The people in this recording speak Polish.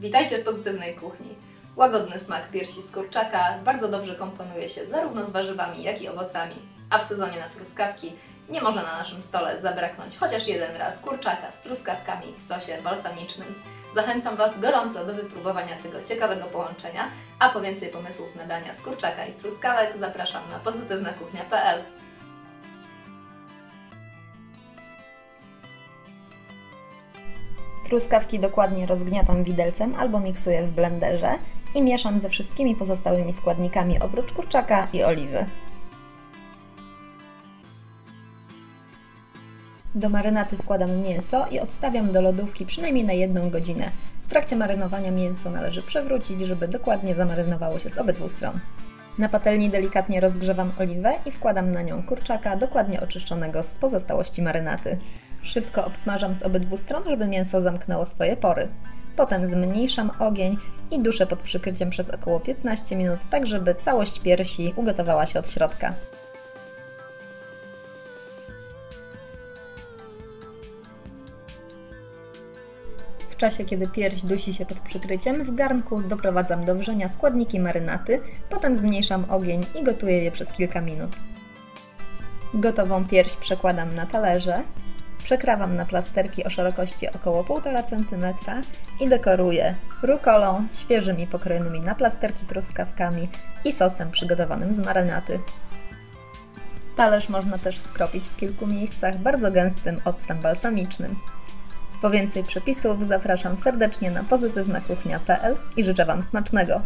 Witajcie w pozytywnej kuchni. Łagodny smak piersi z kurczaka bardzo dobrze komponuje się zarówno z warzywami, jak i owocami. A w sezonie na truskawki nie może na naszym stole zabraknąć chociaż jeden raz kurczaka z truskawkami w sosie balsamicznym. Zachęcam Was gorąco do wypróbowania tego ciekawego połączenia, a po więcej pomysłów na dania z kurczaka i truskawek zapraszam na pozytywnakuchnia.pl. Truskawki dokładnie rozgniatam widelcem albo miksuję w blenderze i mieszam ze wszystkimi pozostałymi składnikami oprócz kurczaka i oliwy. Do marynaty wkładam mięso i odstawiam do lodówki przynajmniej na jedną godzinę. W trakcie marynowania mięso należy przewrócić, żeby dokładnie zamarynowało się z obydwu stron. Na patelni delikatnie rozgrzewam oliwę i wkładam na nią kurczaka dokładnie oczyszczonego z pozostałości marynaty. Szybko obsmażam z obydwu stron, żeby mięso zamknęło swoje pory. Potem zmniejszam ogień i duszę pod przykryciem przez około 15 minut, tak żeby całość piersi ugotowała się od środka. W czasie, kiedy pierś dusi się pod przykryciem, w garnku doprowadzam do wrzenia składniki marynaty, potem zmniejszam ogień i gotuję je przez kilka minut. Gotową pierś przekładam na talerze, przekrawam na plasterki o szerokości około 1,5 cm i dekoruję rukolą, świeżymi pokrojonymi na plasterki truskawkami i sosem przygotowanym z marynaty. Talerz można też skropić w kilku miejscach bardzo gęstym octem balsamicznym. Po więcej przepisów zapraszam serdecznie na pozytywnakuchnia.pl i życzę Wam smacznego.